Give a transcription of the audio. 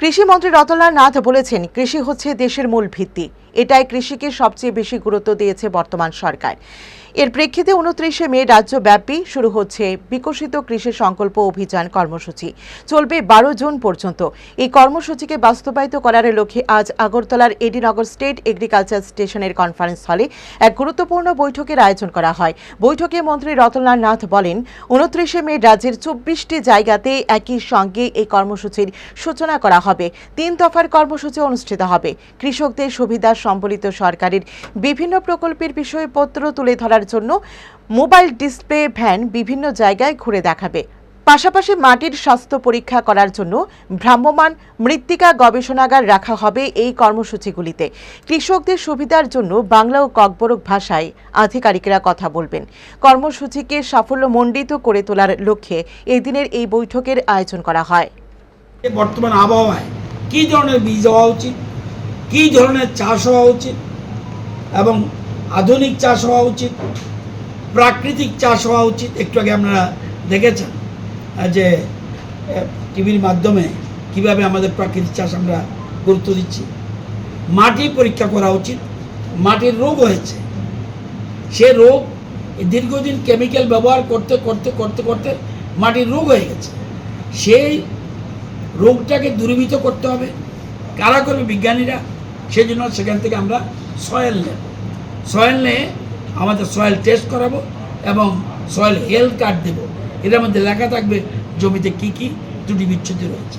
কৃষিমন্ত্রী রতনলাল নাথ বলেছেন, কৃষি হচ্ছে দেশের মূল ভিত্তি। এটাই কৃষিকে সবচেয়ে বেশি গুরুত্ব দিয়েছে বর্তমান সরকার। এর প্রেক্ষিতে উনত্রিশে মে রাজ্যব্যাপী শুরু হচ্ছে বিকশিত কৃষি সংকল্প অভিযান কর্মসূচি। চলবে বারো জুন পর্যন্ত। এই কর্মসূচিকে বাস্তবায়িত করার লক্ষ্যে আজ আগরতলার এডিনগর স্টেট এগ্রিকালচার স্টেশনের কনফারেন্স হলে এক গুরুত্বপূর্ণ বৈঠকের আয়োজন করা হয়। বৈঠকে মন্ত্রী রতনলাল নাথ বলেন, উনত্রিশে মে রাজ্যের চব্বিশটি জায়গাতে একই সঙ্গে এই কর্মসূচির সূচনা করা হবে। তিন দফার কর্মসূচি অনুষ্ঠিত হবে। কৃষকদের সুবিধা সম্বলিত সরকারের বিভিন্ন প্রকল্পের বিষয়পত্র তুলে ধরার জন্য মোবাইল ডিসপ্লে ভ্যান বিভিন্ন জায়গায় ঘুরে দেখাবে। পাশাপাশি মাটির স্বাস্থ্য পরীক্ষা করার জন্য ভ্রাম্যমাণ মৃত্তিকা গবেষণাগার রাখা হবে এই কর্মসূচিগুলিতে। কৃষকদের সুবিধার জন্য বাংলা ও ককবরক ভাষায় আধিকারিকরা কথা বলবেন। কর্মসূচিকে সাফল্যমণ্ডিত করে তোলার লক্ষ্যে এদিনের এই বৈঠকের আয়োজন করা হয়। বর্তমান আবহাওয়ায় কী ধরনের বীজ হওয়া উচিত? কী ধরনের চাষ হওয়া উচিত? এবং আধুনিক চাষ হওয়া উচিত? প্রাকৃতিক চাষ হওয়া উচিত? একটু আগে আপনারা দেখেছেন যে টিভির মাধ্যমে কীভাবে আমাদের প্রাকৃতিক চাষ আমরা গুরুত্ব দিচ্ছি। মাটি পরীক্ষা করা উচিত। মাটির রোগ হয়েছে। সে রোগ দীর্ঘদিন কেমিক্যাল ব্যবহার করতে করতে করতে করতে মাটির রোগ হয়ে গেছে। সেই রোগটাকে দূরীভূত করতে হবে। কারা করবে? বিজ্ঞানীরা। সেই জন্য সেখান থেকে আমরা সয়েল নেব। সয়েল নিয়ে আমাদের সয়েল টেস্ট করাবো এবং সয়েল হেলথ কার্ড দেবো। এটার মধ্যে লেখা থাকবে জমিতে কি কি ত্রুটি বিচ্ছুতি রয়েছে।